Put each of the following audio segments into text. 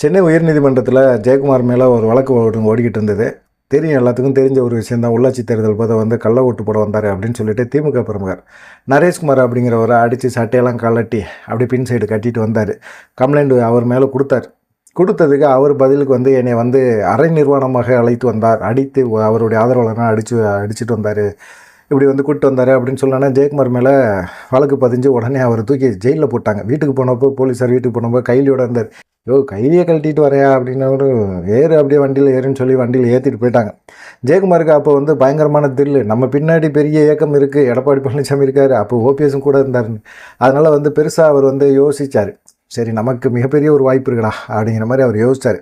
சென்னை உயர்நீதிமன்றத்தில் ஜெயக்குமார் மேலே ஒரு வழக்கு ஓடிக்கிட்டு இருந்தது. தெரியும் எல்லாத்துக்கும் தெரிஞ்ச ஒரு விஷயம் தான். உள்ளாட்சி தேர்தல் போது வந்து கள்ள ஓட்டு போட வந்தார் அப்படின்னு சொல்லிட்டு திமுக பிரமுகர் நரேஷ்குமார் அப்படிங்கிறவரை அடித்து சட்டையெல்லாம் கலட்டி அப்படி பின் சைடு கட்டிட்டு வந்தார். கம்ப்ளைண்ட் அவர் மேலே கொடுத்தார். கொடுத்ததுக்கு அவர் பதிலுக்கு வந்து என்னை வந்து அரை நிர்வாணமாக அழைத்து வந்தார். அடித்து அவருடைய ஆதரவாளராக அடித்து அடிச்சுட்டு வந்தார். இப்படி வந்து கூப்பிட்டு வந்தார் அப்படின்னு சொல்லனா ஜெயக்குமார் மேலே வழக்கு பதிஞ்சு உடனே அவர் தூக்கி ஜெயிலில் போட்டாங்க. வீட்டுக்கு போனப்போ போலீஸார் வீட்டுக்கு போனப்போ கைலியோட இருந்தார். யோ கைலியை கழட்டிட்டு வரையா அப்படின்னு ஏறு அப்படியே வண்டியில் ஏறுன்னு சொல்லி வண்டியில் ஏற்றிட்டு போயிட்டாங்க. ஜெயக்குமாருக்கு அப்போ வந்து பயங்கரமான தில்லு நம்ம பின்னாடி பெரிய இயக்கம் இருக்குது எடப்பாடி பழனிசாமி இருக்கார். அப்போ ஓபிஎஸும் கூட இருந்தாருன்னு. அதனால் வந்து பெருசாக அவர் வந்து யோசிச்சார். சரி நமக்கு மிகப்பெரிய ஒரு வாய்ப்பு இருக்குடா அப்படிங்கிற மாதிரி அவர் யோசிச்சார்.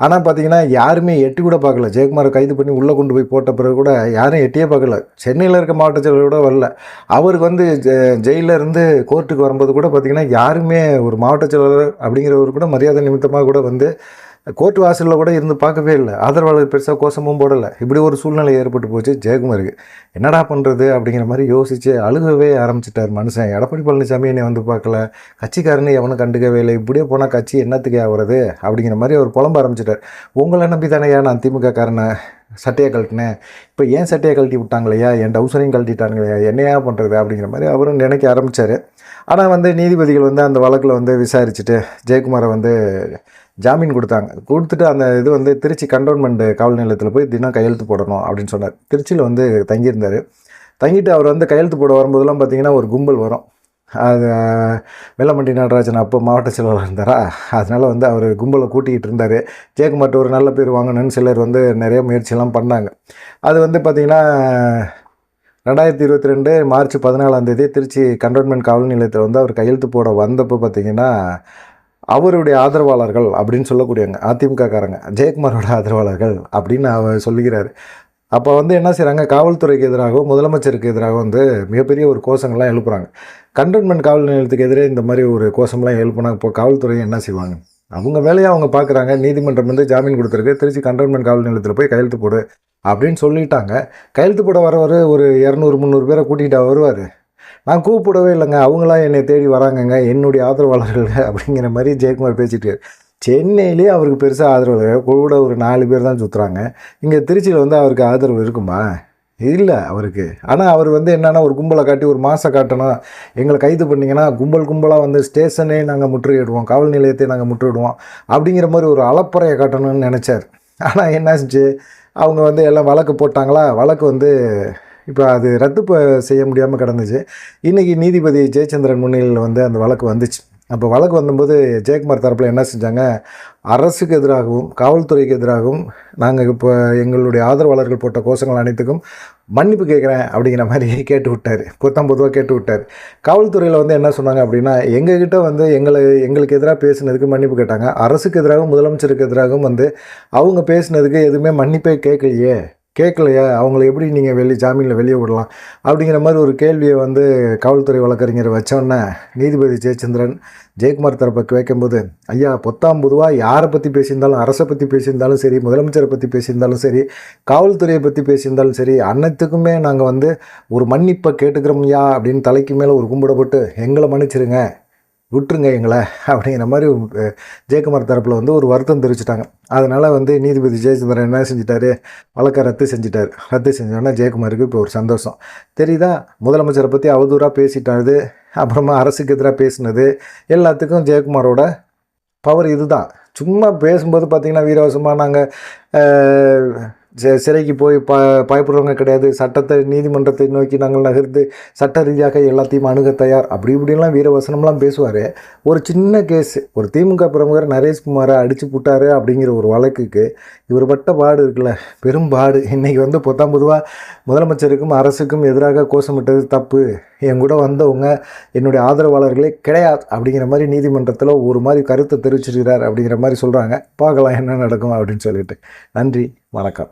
ஆனால் பார்த்தீங்கன்னா யாருமே எட்டி கூட பார்க்கல. ஜெயக்குமாரை கைது பண்ணி உள்ளே கொண்டு போய் போட்ட பிறகு கூட யாரும் எட்டியே பார்க்கல. சென்னையில் இருக்க மாவட்ட செயலர் கூட வரல. அவருக்கு வந்து ஜெ ஜெயிலில் இருந்து கோர்ட்டுக்கு வரும்போது கூட பார்த்தீங்கன்னா யாருமே ஒரு மாவட்ட செயலாளர் அப்படிங்கிறவர் கூட மரியாதை நிமித்தமாக கூட வந்து கோர்ட் வாசலில் கூட இருந்து பார்க்கவே இல்லை. ஆதரவாளர் பெருசாக கோஷமும் போடலை. இப்படி ஒரு சூழ்நிலை ஏற்பட்டு போச்சு. ஜெயக்குமாருக்கு என்னடா பண்ணுறது அப்படிங்கிற மாதிரி யோசித்து அழுகவே ஆரம்பிச்சிட்டார் மனுஷன். எடப்பாடி பழனிசாமி என்னை வந்து பார்க்கல. கட்சிக்காரனு எவனும் கண்டுக்கவே இல்லை. இப்படியே போனால் கட்சி என்னத்துக்கு ஆகுறது அப்படிங்கிற மாதிரி அவர் புலம்ப ஆரம்பிச்சிட்டார். உங்களை நம்பி தானேயா நான் திமுக காரனை சட்டையை கழட்டினேன் இப்போ ஏன் சட்டையை கழட்டி விட்டாங்களையா? என் டவுசரையும் கழட்டிட்டாங்களையா என்னையா பண்ணுறது அப்படிங்கிற மாதிரி அவரும் நினைக்க ஆரம்பித்தார் ஆனால் வந்து நீதிபதிகள் வந்து அந்த வழக்கில் வந்து விசாரிச்சுட்டு ஜெயக்குமாரை வந்து ஜாமீன் கொடுத்தாங்க. கொடுத்துட்டு அந்த இது வந்து திருச்சி கண்டோன்மெண்ட் காவல் நிலையத்தில் போய் தினம் கையெழுத்து போடணும் அப்படின்னு சொன்னார். திருச்சியில் வந்து தங்கியிருந்தார். தங்கிட்டு அவர் வந்து கையெழுத்து போட வரும்போதெல்லாம் பார்த்தீங்கன்னா ஒரு கும்பல் வரும். அது வெள்ளமண்டி நடராஜன் அப்போ மாவட்ட செயலாளர் இருந்தாரா? அதனால் வந்து அவர் கும்பலை கூட்டிகிட்டு இருந்தார். ஜெயக்குமார்ட்ட ஒரு நல்ல பேர் வாங்கணும்னு சிலர் வந்து நிறைய முயற்சியெல்லாம் பண்ணாங்க. அது வந்து பார்த்திங்கன்னா ரெண்டாயிரத்தி இருபத்தி ரெண்டு மார்ச் பதினாலாம் தேதி திருச்சி கண்டோன்மெண்ட் காவல் நிலையத்தில் வந்து அவர் கையெழுத்து போட வந்தப்போ பார்த்திங்கன்னா அவருடைய ஆதரவாளர்கள் அப்படின்னு சொல்லக்கூடியவங்க அதிமுககாரங்க ஜெயக்குமாரோட ஆதரவாளர்கள் அப்படின்னு அவர் சொல்லுகிறார். அப்போ வந்து என்ன செய்கிறாங்க காவல்துறைக்கு எதிராகவும் முதலமைச்சருக்கு எதிராக வந்து மிகப்பெரிய ஒரு கோஷங்கள்லாம் எழுப்புகிறாங்க கண்டோன்மெண்ட் காவல் நிலையத்துக்கு எதிரே இந்த மாதிரி ஒரு கோஷம்லாம் எழுப்புனா இப்போ காவல்துறை என்ன செய்வாங்க? அவங்க வேலையை அவங்க பார்க்குறாங்க நீதிமன்றம் வந்து ஜாமீன் கொடுத்துருக்கு திருச்சி கண்டோன்மெண்ட் காவல் நிலையத்தில் போய் கையெழுத்து போடு அப்படின்னு சொல்லிட்டாங்க. கையெழுத்து போட வரவர் ஒரு இரநூறு முந்நூறு பேரை கூட்டிகிட்டா வருவார். நான் கூப்பிடவே இல்லைங்க. அவங்களாம் என்னை தேடி வராங்கங்க. என்னுடைய ஆதரவாளர்கள் அப்படிங்கிற மாதிரி ஜெயக்குமார் பேசிட்டு சென்னையிலே அவருக்கு பெருசாக ஆதரவு கூட ஒரு நாலு பேர் தான் சுற்றுறாங்க இங்கே திருச்சியில் வந்து அவருக்கு ஆதரவு இருக்குமா? இல்லை அவருக்கு. ஆனால் அவர் வந்து என்னென்னா ஒரு கும்பலை காட்டி ஒரு மாதம் காட்டணும். எங்களை கைது பண்ணிங்கன்னா கும்பல் கும்பலாக வந்து ஸ்டேஷனே நாங்கள் முற்றுகையிடுவோம். காவல் நிலையத்தை நாங்கள் முற்றுகிடுவோம் அப்படிங்கிற மாதிரி ஒரு அலப்பறையை காட்டணும்னு நினச்சார். ஆனால் என்னாச்சு அவங்க வந்து எல்லாம் வழக்கு போட்டாங்களா? வழக்கு வந்து இப்போ அது ரத்து செய்ய முடியாமல் கிடந்துச்சு. இன்றைக்கி நீதிபதி ஜெயச்சந்திரன் முன்னிலையில் வந்து அந்த வழக்கு வந்துச்சு. அப்போ வழக்கு வந்தபோது ஜெயக்குமார் தரப்பில் என்ன செஞ்சாங்க? அரசுக்கு எதிராகவும் காவல்துறைக்கு எதிராகவும் நாங்கள் இப்போ எங்களுடைய ஆதரவாளர்கள் போட்ட கோஷங்கள் அனைத்துக்கும் மன்னிப்பு கேட்குறேன் அப்படிங்கிற மாதிரி கேட்டு விட்டார். புத்தம் பொதுவாக கேட்டு விட்டார். காவல்துறையில் வந்து என்ன சொன்னாங்க அப்படின்னா எங்ககிட்ட வந்து எங்களை எங்களுக்கு எதிராக பேசினதுக்கு மன்னிப்பு கேட்டாங்க. அரசுக்கு எதிராகவும் முதலமைச்சருக்கு எதிராகவும் வந்து அவங்க பேசினதுக்கு எதுவுமே மன்னிப்பே கேட்கலையே. கேட்கலையா? அவங்கள எப்படி நீங்கள் வெளியே ஜாமீனில் வெளியே விடலாம்? அப்படிங்கிற மாதிரி ஒரு கேள்வியை வந்து காவல்துறை வழக்கறிஞர் வச்சோன்னே நீதிபதி ஜெயச்சந்திரன் ஜெயக்குமார் தரப்பை வைக்கும்போது ஐயா பொத்தாம் பொதுவாக யாரை பற்றி பேசியிருந்தாலும் அரசை பற்றி பேசியிருந்தாலும் சரி முதலமைச்சரை பற்றி பேசியிருந்தாலும் சரி காவல்துறையை பற்றி பேசியிருந்தாலும் சரி அனைத்துக்குமே நாங்கள் வந்து ஒரு மன்னிப்பை கேட்டுக்கிறோம்யா அப்படின்னு தலைக்கு மேலே ஒரு கும்பிட போட்டு எங்களை மன்னிச்சிருங்க. விட்டுருங்க எங்களை அப்படிங்கிற மாதிரி ஜெயக்குமார் தரப்பில் வந்து ஒரு வருத்தம் தெரிவிச்சிட்டாங்க. அதனால் வந்து நீதிபதி ஜெயச்சந்திரன் என்ன செஞ்சிட்டாரு? வழக்கை ரத்து செஞ்சிட்டார். ரத்து செஞ்சோன்னா ஜெயக்குமாருக்கு இப்போ ஒரு சந்தோஷம். தெரியுதா? முதலமைச்சரை பற்றி அவதூறாக பேசிட்டாரு. அப்புறமா அரசுக்கு எதிராக பேசினது. எல்லாத்துக்கும் ஜெயக்குமாரோட பவர் இதுதான். சும்மா பேசும்போது பார்த்திங்கன்னா வீரவசமாக நாங்கள் சிறைக்கு போய் ப பயப்படுறவங்க கிடையாது. சட்டத்தை நீதிமன்றத்தை நோக்கி நாங்கள் நகர்ந்து சட்ட ரீதியாக எல்லாத்தையும் அணுக தயார். அப்படி இப்படிலாம் வீரவசனம்லாம் பேசுவார். ஒரு சின்ன கேஸ் ஒரு திமுக பிரமுகர் நரேஷ்குமாரை அடித்து புட்டாரு அப்படிங்கிற ஒரு வழக்குக்கு இவர் பட்ட பாடு இருக்குல்ல. பெரும் பாடு. இன்றைக்கி வந்து பொத்தாம் பொதுவாக முதலமைச்சருக்கும் அரசுக்கும் எதிராக கோஷமிட்டது தப்பு. என் கூட வந்தவங்க என்னுடைய ஆதரவாளர்களே கிடையாது அப்படிங்கிற மாதிரி நீதிமன்றத்தில் ஒரு மாதிரி கருத்தை தெரிவிச்சிருக்கிறார் அப்படிங்கிற மாதிரி சொல்கிறாங்க பார்க்கலாம் என்ன நடக்கும் அப்படின்னு சொல்லிட்டு. நன்றி வணக்கம்.